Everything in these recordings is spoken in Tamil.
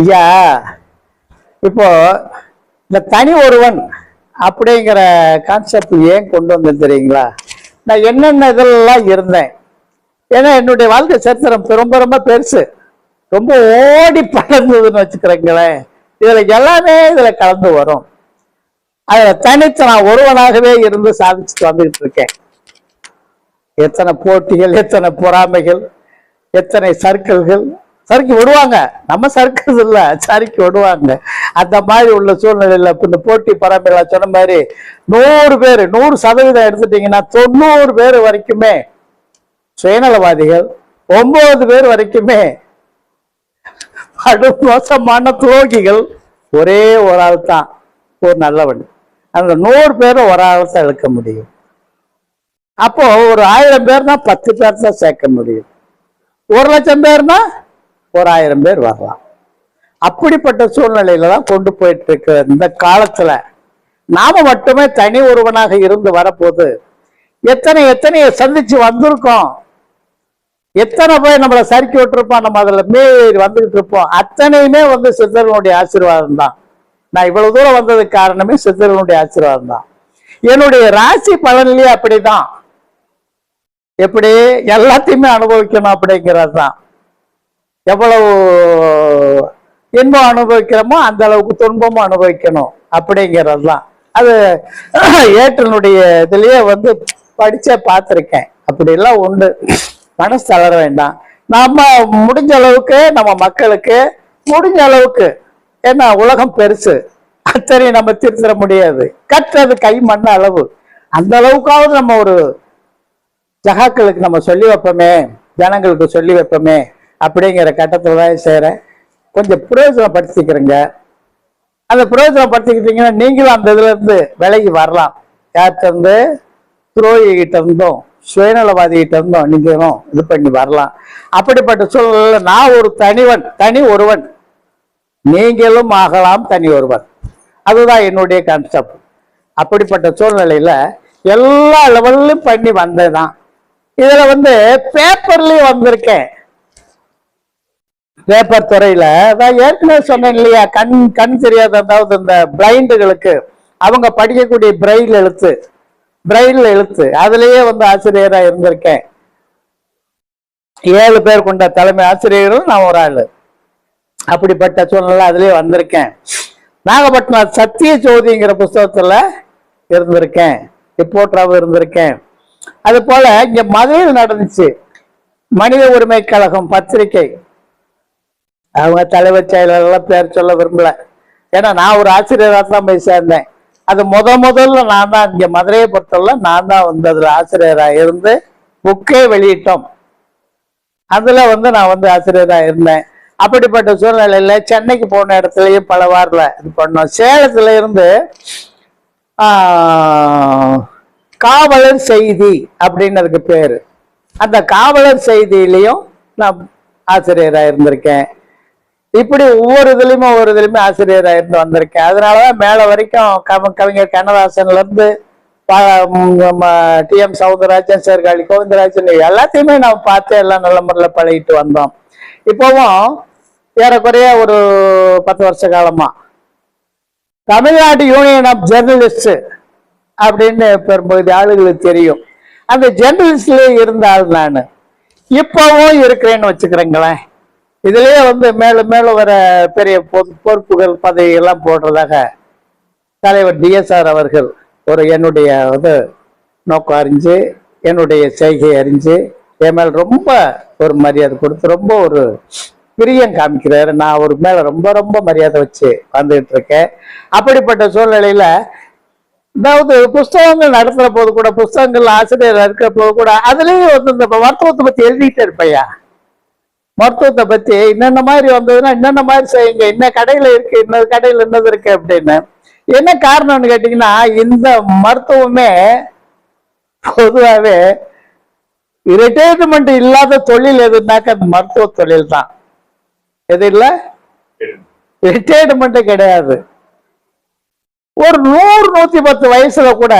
ஐயா இப்போ இந்த தனி ஒருவன் அப்படிங்கிற கான்செப்ட் ஏன் கொண்டு வந்து தெரியுங்களா? நான் என்னென்ன இதெல்லாம் இருந்தேன்? ஏன்னா என்னுடைய வாழ்க்கை சரித்திரம் ரொம்ப ரொம்ப பெருசு. ரொம்ப ஓடி பறந்ததுன்னு வச்சுக்கிறேங்களேன். இதில் எல்லாமே இதில் கலந்து வரும். அதில் தனித்து நான் ஒருவனாகவே இருந்து சாதிச்சுட்டு வந்துக்கிட்டு இருக்கேன். எத்தனை போட்டிகள் எத்தனை பொறாமைகள் எத்தனை சர்க்கிள்கள் சறுக்கி விடுவாங்க. நம்ம சறுக்கிறது இல்லை சறுக்கி விடுவாங்க. அந்த மாதிரி உள்ள சூழ்நிலையில் இந்த போட்டி பொறாமைகளை சொன்ன மாதிரி நூறு பேர் நூறு சதவீதம் எடுத்துட்டீங்கன்னா தொண்ணூறு பேர் வரைக்குமே சுயநலவாதிகள் ஒன்பது பேர் வரைக்குமே கடும் மோசமான துரோகிகள் ஒரே ஒரு ஆள் தான் ஒரு நல்லவன். அந்த நூறு பேரை ஒரு ஆள் தான் இழுக்க முடியும். அப்போ ஒரு ஆயிரம் பேர்னா பத்து பேர் தான் சேர்க்க முடியும். ஒரு லட்சம் பேர்னா ஒரு ஆயிரம் பேர் வரலாம். அப்படிப்பட்ட சூழ்நிலையில தான் கொண்டு போயிட்டு இருக்கிற இந்த காலத்துல நாம மட்டுமே தனி ஒருவனாக இருந்து வரப்போது எத்தனை எத்தனைய சந்திச்சு வந்திருக்கோம். எத்தனை பேர் நம்மளை சறுக்கி விட்டுருப்போம் நம்ம அதுல மீறி வந்துகிட்டு இருப்போம். அத்தனையுமே வந்து சித்தர்களுடைய ஆசீர்வாதம் தான். நான் இவ்வளவு தூரம் வந்ததுக்கு காரணமே சித்தர்களுடைய ஆசீர்வாதம் தான். என்னுடைய ராசி பலன்லயே அப்படிதான். எப்படி? எல்லாத்தையுமே அனுபவிக்கணும் அப்படிங்கிறது தான். எவ்வளவு இன்பம் அனுபவிக்கிறோமோ அந்த அளவுக்கு துன்பமும் அனுபவிக்கணும் அப்படிங்கிறது தான் அது ஏற்றனுடைய இதுலயே வந்து படிச்சே பார்த்துருக்கேன். அப்படிலாம் உண்டு. மனசு தளர வேண்டாம். நம்ம முடிஞ்ச அளவுக்கு நம்ம மக்களுக்கு முடிஞ்ச அளவுக்கு ஏன்னா உலகம் பெருசு. அத்தனை நம்ம திருத்திட முடியாது. கற்றது கை மண் அளவு. அந்த அளவுக்காவது நம்ம ஒரு ஜகாக்களுக்கு நம்ம சொல்லி வைப்போமே. ஜனங்களுக்கு சொல்லி வைப்போமே. அப்படிங்கிற கட்டத்தில் தான் செய்கிறேன் கொஞ்சம் பிரயோஜனப்படுத்திக்கிறேங்க அந்த பிரயோஜனப்படுத்திக்கிட்டீங்கன்னா நீங்களும் அந்த இதுலேருந்து விலகி வரலாம். யார்கிட்டருந்து? இருந்து இருந்தும் சுயநலவாதிகிட்ட இருந்தும் நீங்களும் இது பண்ணி வரலாம். அப்படிப்பட்ட சூழலில் நான் ஒரு தனிவன் தனி ஒருவன். நீங்களும் ஆகலாம் தனி ஒருவன். அதுதான் என்னுடைய கான்செப்ட் அப்படிப்பட்ட சூழ்நிலையில் எல்லா லெவல்லையும் பண்ணி வந்ததுதான். இதில் வந்து பேப்பர்லேயும் வந்திருக்கேன். பேப்பர் துறையில. அதான் ஏற்கனவே சொன்னேன் இல்லையா கண் கண் தெரியாத அதாவது இந்த பிளைண்டுகளுக்கு அவங்க படிக்கக்கூடிய பிரெயில் எழுத்து பிரெயில் எழுத்து அதுலயே வந்து ஆசிரியரா இருந்திருக்கேன். ஏழு பேர் கொண்ட தலைமை ஆசிரியர்களும் நான் ஒரு ஆள். அப்படிப்பட்ட சூழ்நிலை அதுலயே வந்திருக்கேன். நாகப்பட்டினம் சத்திய ஜோதிங்கிற புஸ்தகத்துல இருந்திருக்கேன். ரிப்போர்ட்டராகவும் இருந்திருக்கேன். அது போல இங்க மதுரையில் நடந்துச்சு மனித உரிமை கழகம் பத்திரிகை. அவங்க தலைவர் செயலாளர்லாம் பேர் சொல்ல விரும்பல. ஏன்னா நான் ஒரு ஆசிரியராக தான் போய் சேர்ந்தேன். அது முத முதல்ல நான் தான் இங்கே மதுரையை பொறுத்தவரை நான் தான் வந்து அதில் ஆசிரியராக இருந்து புக்கே வெளியிட்டோம். அதில் வந்து நான் வந்து ஆசிரியராக இருந்தேன். அப்படிப்பட்ட சூழ்நிலையில் சென்னைக்கு போன இடத்துலையும் பல வாரில் இது பண்ணோம். சேலத்துல இருந்து காவலர் செய்தி அப்படின்னு அதுக்கு பேர். அந்த காவலர் செய்தியிலையும் நான் ஆசிரியராக இருந்திருக்கேன். இப்படி ஒவ்வொரு இதுலயுமே ஒவ்வொரு இதுலயுமே ஆசிரியராக இருந்து வந்திருக்கேன். அதனாலதான் மேல வரைக்கும் கவ கவிஞர் கண்ணதாசன்ல இருந்து டி. எம். சவுந்தரராஜன் சேர்காழி கோவிந்தராஜன் எல்லாத்தையுமே நான் பார்த்து எல்லாம் நல்ல முறையில் பழகிட்டு வந்தோம். இப்போவும் ஏறக்குறைய ஒரு பத்து வருஷ காலமா. தமிழ்நாடு யூனியன் ஆஃப் ஜேர்னலிஸ்ட் அப்படின்னு பெரும்பகுதி ஆளுகளுக்கு தெரியும். அந்த ஜெர்னலிஸ்ட்ல இருந்த ஆள் நான். இப்பவும் இருக்கிறேன்னு வச்சுக்கிறேங்களேன். இதுலயே வந்து மேலும் மேலும் வர பெரிய பொறுப்புகள் பதவி எல்லாம் போடுறதாக தலைவர் டிஎஸ்ஆர் அவர்கள் ஒரு என்னுடைய வந்து நோக்கம் அறிஞ்சு என்னுடைய செய்கை அறிஞ்சு என் மேல் ரொம்ப ஒரு மரியாதை கொடுத்து ரொம்ப ஒரு பிரியம் காமிக்கிறாரு. நான் ஒரு மேல ரொம்ப ரொம்ப மரியாதை வச்சு வந்துகிட்டு இருக்கேன். அப்படிப்பட்ட சூழ்நிலையில அதாவது புஸ்தகங்கள் நடத்துற போது கூட புஸ்தகங்கள் ஆசிரியர் இருக்கிற போது கூட அதுலயும் வந்து இந்த மருத்துவத்தை பத்தி எழுதிக்கிட்டே இருப்பையா மருத்துவத்தை பத்தி என்னென்ன மாதிரி வந்ததுன்னா என்னென்ன மாதிரி செய்யுங்க இன்ன கடையில இருக்கு இன்னொரு கடையில என்னது இருக்கு அப்படின்னு. என்ன காரணம்னு கேட்டீங்கன்னா இந்த மருத்துவமே பொதுவாகவே ரிட்டையர்மெண்ட் இல்லாத தொழில் எதுனாக்க அந்த மருத்துவ தொழில் தான் எது இல்லை? ரிட்டையர்மெண்ட் கிடையாது. ஒரு நூறு நூத்தி பத்து வயசுல கூட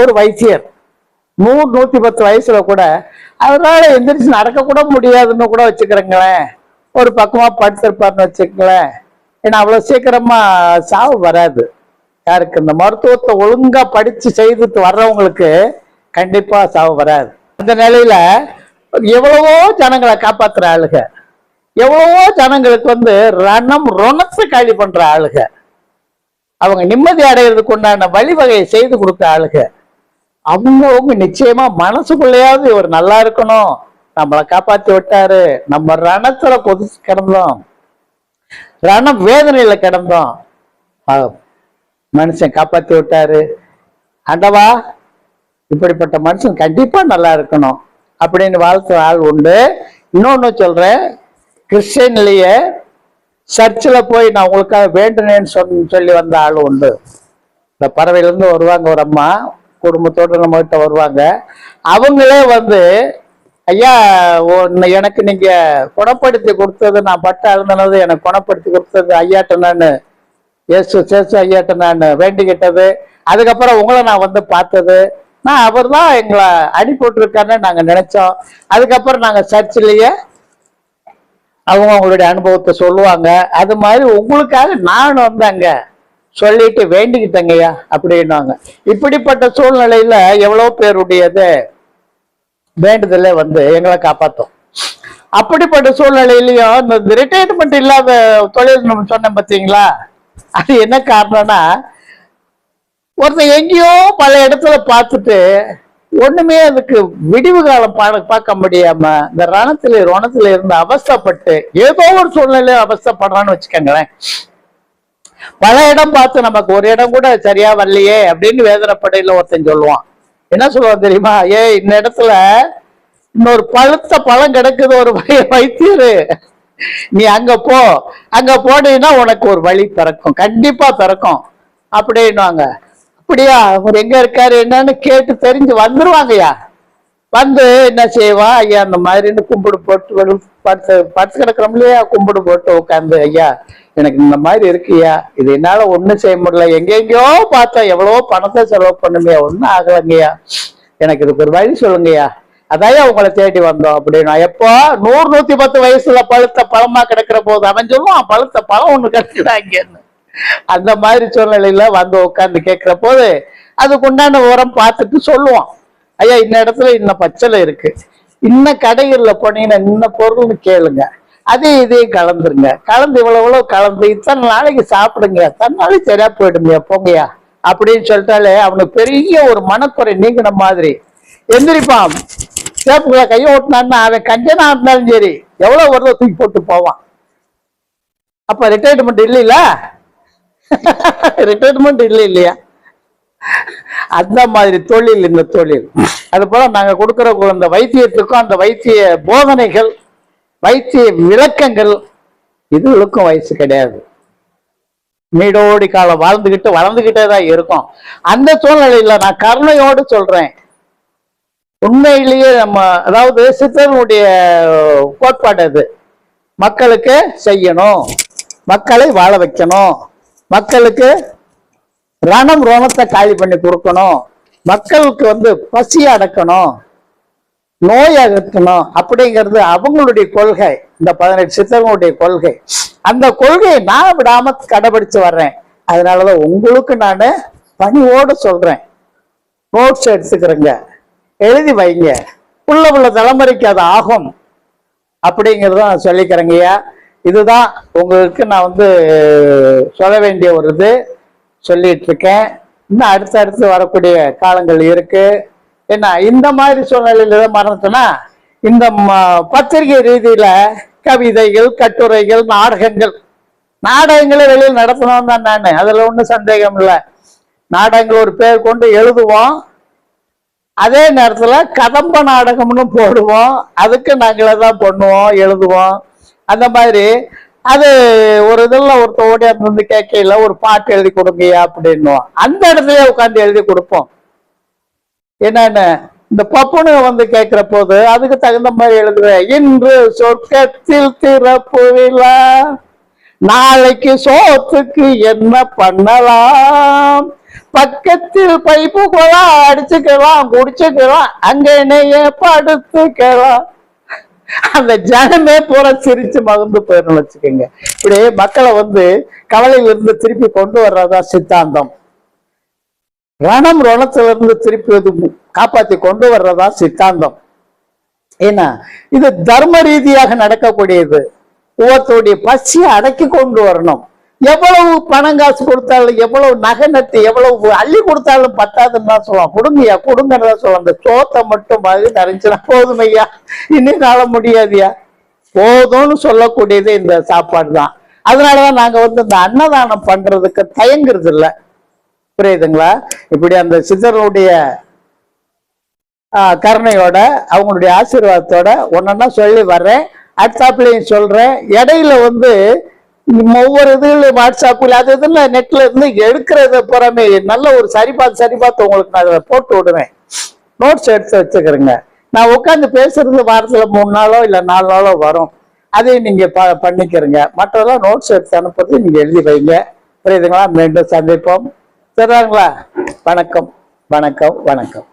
ஒரு வைத்தியர் நூறு நூத்தி பத்து வயசுல கூட அதனால எந்திரிச்சு நடக்க கூட முடியாதுன்னு கூட வச்சுக்கிறேங்களேன். ஒரு பக்கமா படுத்திருப்பாருன்னு வச்சுக்கங்களேன். ஏன்னா அவ்வளவு சீக்கிரமா சாவு வராது. யாருக்கு? இந்த மருத்துவத்தை ஒழுங்கா படிச்சு செய்துட்டு வர்றவங்களுக்கு கண்டிப்பா சாவு வராது. அந்த நிலையில எவ்வளவோ ஜனங்களை காப்பாத்துற ஆளுக. எவ்வளவோ ஜனங்களுக்கு வந்து ரணம் ரணத்தை காலி பண்ற ஆளுக. அவங்க நிம்மதி அடைகிறதுக்கு உண்டான வழிவகையை செய்து கொடுத்த ஆளுக. அவங்கவுங்க நிச்சயமா மனசுக்குள்ளேயாவது இவர் நல்லா இருக்கணும். நம்மளை காப்பாத்தி விட்டாரு. நம்ம ரணத்துல கொதிச்சு கிடந்தோம். ரண வேதனையில கிடந்தோம். மனுஷன் காப்பாத்தி விட்டாரு. அண்டவா இப்படிப்பட்ட மனுஷன் கண்டிப்பா நல்லா இருக்கணும். அப்படின்னு வாழ்த்துற ஆள் உண்டு. இன்னொன்னு சொல்றேன். கிறிஸ்டியன்லயே சர்ச்சில் போய் நான் உங்களுக்காக வேண்டுனேன்னு சொல்லி வந்த ஆள் உண்டு. இந்த பறவையிலேருந்து வருவாங்க ஒரு அம்மா. குடும்பத்தோடு நம்மகிட்ட வருவாங்க. அவங்களே வந்து ஐயா உன்னை எனக்கு நீங்க குணப்படுத்தி கொடுத்தது நான் பட்ட அழுந்தனது எனக்கு குணப்படுத்தி கொடுத்தது ஐயாட்ட நான் ஏசு சேசு ஐயாட்ட நான் வேண்டிக்கிட்டது. அதுக்கப்புறம் உங்களை நான் வந்து பார்த்தது. நான் அவர் தான் எங்களை அனுப்பி விட்டுருக்காருன்னு நாங்கள் நினைச்சோம். அதுக்கப்புறம் நாங்கள் சர்ச்சிலேயே அவங்க அவங்களுடைய அனுபவத்தை சொல்லுவாங்க. அது மாதிரி உங்களுக்காக நான் வந்தேங்க. சொல்லிட்டு வேண்டிக்கிட்டங்கய்யா அப்படின்னாங்க. இப்படிப்பட்ட சூழ்நிலையில எவ்வளவு பேருடையது? வேண்டுதல வந்து எங்களை காப்பாத்தும். அப்படிப்பட்ட சூழ்நிலையிலயும் இந்த ரிட்டையர்மெண்ட் இல்லாத தொழில் நம்ம சொன்னேன் பார்த்தீங்களா அது என்ன காரணம்னா ஒருத்தன் எங்கேயோ பல இடத்துல பார்த்துட்டு ஒண்ணுமே அதுக்கு விடிவு காலம் பா- பார்க்க முடியாம இந்த ரணத்துல ரணத்துல இருந்து அவஸ்தைப்பட்டு ஏதோ ஒரு சூழ்நிலை அவஸ்தப்படுறான்னு வச்சுக்கோங்களேன். பல இடம் பார்த்து நமக்கு ஒரு இடம் கூட சரியா வரலையே அப்படின்னு வேதனைப்படையில ஒருத்தன் சொல்லுவான். என்ன சொல்லுவான் தெரியுமா? ஏ இந்த இடத்துல இன்னொரு பழுத்த பழம் கிடக்குது ஒரு வை- வைத்தியரு. நீ அங்க போ. அங்க போனீங்கன்னா உனக்கு ஒரு வழி பிறக்கும் கண்டிப்பா பிறக்கும் அப்படின்னுவாங்க. அப்படியா? அவர் எங்க இருக்காரு? என்னன்னு கேட்டு தெரிஞ்சு வந்துருவாங்கய்யா. வந்து என்ன செய்வான் ஐயா அந்த மாதிரின்னு கும்பிடு போட்டு படுத்து படுத்து கிடக்கிறோம் இல்லையா? கும்பிடு போட்டு உட்காந்து ஐயா எனக்கு இந்த மாதிரி இருக்குய்யா இது என்னால ஒண்ணும் செய்ய முடியல. எங்கெங்கயோ பார்த்தா எவ்வளவோ பணத்தை செலவு பண்ணுமையா ஒன்றும் ஆகலைங்கய்யா எனக்கு இதுக்கு ஒரு வழி சொல்லுங்கய்யா அதையா உங்களை தேடி வந்தோம் அப்படின்னா. எப்போ? நூறு நூத்தி பத்து வயசுல பழுத்த பழமா கிடக்கிற போது அவன் சொல்லுவான் பழுத்த பழம் ஒண்ணு கிடைக்குதாங்கன்னு அந்த மாதிரி சூழ்நிலையில வந்து உட்காந்து கேட்கிற போது அதுக்கு உண்டான உரம் பார்த்துட்டு சொல்லுவான். ஐயா இந்த இடத்துல இன்ன பச்சளை இருக்கு. இன்ன கடைகளில் போனீங்கன்னா இன்ன பொருள்னு கேளுங்க. அதே இதையும் கலந்துருங்க. கலந்து இவ்வளோ இவ்வளோ கலந்து இத்தனை நாளைக்கு சாப்பிடுங்க. தன்னாலே சரியா போயிடுங்க போங்கயா அப்படின்னு சொல்லிட்டாலே அவனுக்கு பெரிய ஒரு மனக்குறை நீங்கின மாதிரி. எந்திரிப்பான். சேப்புகளை கையை ஓட்டினான்னா அவன் கஞ்சனா இருந்தாலும் சரி எவ்வளோ வருதோ தூக்கி போட்டு போவான். அப்போ ரிட்டையர்மெண்ட் இல்லைல்ல? ரிட்டையர்மெண்ட் இல்லை இல்லையா அந்த மாதிரி தொழில் இந்த தொழில். அது போல நாங்க கொடுக்குற அந்த வைத்தியத்துக்கும் அந்த வைத்திய போதனைகள் வைத்திய விளக்கங்கள் இதுகளுக்கும் வயசு கிடையாது. நீடோடி காலம் வாழ்ந்துகிட்டு வளர்ந்துகிட்டே தான் இருக்கும். அந்த சூழ்நிலையில நான் கருணையோடு சொல்றேன். உண்மையிலேயே நம்ம அதாவது சித்தனுடைய கோட்பாடு அது. மக்களுக்கு செய்யணும். மக்களை வாழ வைக்கணும். மக்களுக்கு ரணம் ரோமத்தை காலி பண்ணி கொடுக்கணும். மக்களுக்கு வந்து பசி அடக்கணும். நோய் அகற்றணும் அப்படிங்கிறது அவங்களுடைய கொள்கை. இந்த பதினெட்டு சித்தர்களுடைய கொள்கை. அந்த கொள்கையை நான் விடாம கடைபிடிச்சு வர்றேன். அதனாலதான் உங்களுக்கு நான் பணியோடு சொல்றேன். நோட்ஸ் எடுத்துக்கிறேங்க. எழுதி வைங்க. உள்ள உள்ள தலைமுறைக்கு அது ஆகும். அப்படிங்கிறத நான் சொல்லிக்கிறேங்கய்யா இதுதான் உங்களுக்கு நான் வந்து சொல்ல வேண்டிய ஒரு இது. சொல்லிட்டு இருக்கேன் இன்னும் அடுத்து அடுத்து வரக்கூடிய காலங்கள் இருக்கு. என்ன இந்த மாதிரி சூழ்நிலையில எதை மறந்துட்டேன்னா இந்த ம- பத்திரிகை ரீதியில கவிதைகள் கட்டுரைகள் நாடகங்கள் நாடகங்களை வெளியில் நடத்தணும் தான் நான். அதுல ஒன்றும் சந்தேகம் இல்லை. நாடகங்கள் ஒரு பேர் கொண்டு எழுதுவோம். அதே நேரத்தில் கதம்ப நாடகம்னு போடுவோம். அதுக்கு நாங்களே தான் பண்ணுவோம் எழுதுவோம். அந்த மாதிரி அது ஒரு இதில் ஒருத்த ஓடியாந்து வந்து கேட்கல ஒரு பாட்டு எழுதி கொடுங்கய்யா அப்படின்னுவோம் அந்த இடத்துல உட்காந்து எழுதி கொடுப்போம். என்னன்னு? இந்த பப்புனு வந்து கேட்கிற போது அதுக்கு தகுந்த மாதிரி எழுதுவேன். இன்று சொர்க்கத்தில் திறப்பு விழா நாளைக்கு சோத்துக்கு என்ன பண்ணலாம்? பக்கத்தில் பைப்பு குழா அடிச்சுக்கலாம் குடிச்சுக்கலாம் அங்க என்னைய படுத்துக்கலாம். அந்த ஜனமே பூரா சிரிச்சு மகிழ்ந்து போயிடும் வச்சுக்கோங்க. இப்படி மக்களை வந்து கவலையில இருந்து திருப்பி கொண்டு வர்றதா சித்தாந்தம். ரணம் ரணத்திலிருந்து திருப்பி வந்து காப்பாத்தி கொண்டு வர்றதா சித்தாந்தம். ஏன்னா இது தர்ம ரீதியாக நடக்கக்கூடியது. ஒவ்வொருத்தருடைய பசியை அடக்கி கொண்டு வரணும். எவ்வளவு பணம் காசு கொடுத்தாலும் எவ்வளவு நகை நட்டு எவ்வளவு அள்ளி கொடுத்தாலும் பத்தாதுன்னு தான் சொல்லுவான். கொடுங்கய்யா கொடுங்கன்னு தான் சொல்லுவான். அந்த சோத்தை மட்டும் பாதி நிறைஞ்சுனா போதும் ஐயா இன்னும் நாள முடியாதுயா? போதும்னு சொல்லக்கூடியது இந்த சாப்பாடு தான். அதனாலதான் நாங்க வந்து இந்த அன்னதானம் பண்றதுக்கு தயங்குறது இல்லை. புரியுதுங்களா? இப்படி அந்த சித்தருடைய கருணையோட அவங்களுடைய ஆசீர்வாதத்தோட ஒன்னொன்னா சொல்லி வர்றேன். அடுத்தாப்புலையும் சொல்றேன். இடையில வந்து ஒவ்வொரு இதுல வாட்ஸ்அப்பில் அது இதுல நெட்ல இருந்து எடுக்கிறத புறமே நல்ல ஒரு சரி பார்த்து சரி பார்த்து உங்களுக்கு நான் அதை போட்டு விடுவேன் நோட்ஸ் எடுத்து வச்சுக்கிறேங்க. நான் உட்காந்து பேசுறது வாரத்துல மூணு நாளோ இல்ல நாலு நாளோ வரும். அதையும் நீங்க ப பண்ணிக்கிறங்க. மற்றதெல்லாம் நோட்ஸ் எடுத்து அனுப்புறது நீங்க எழுதி வைங்க. புரியுதுங்களா? மீண்டும் சந்திப்போம். சரிங்களா வணக்கம். வணக்கம். வணக்கம்.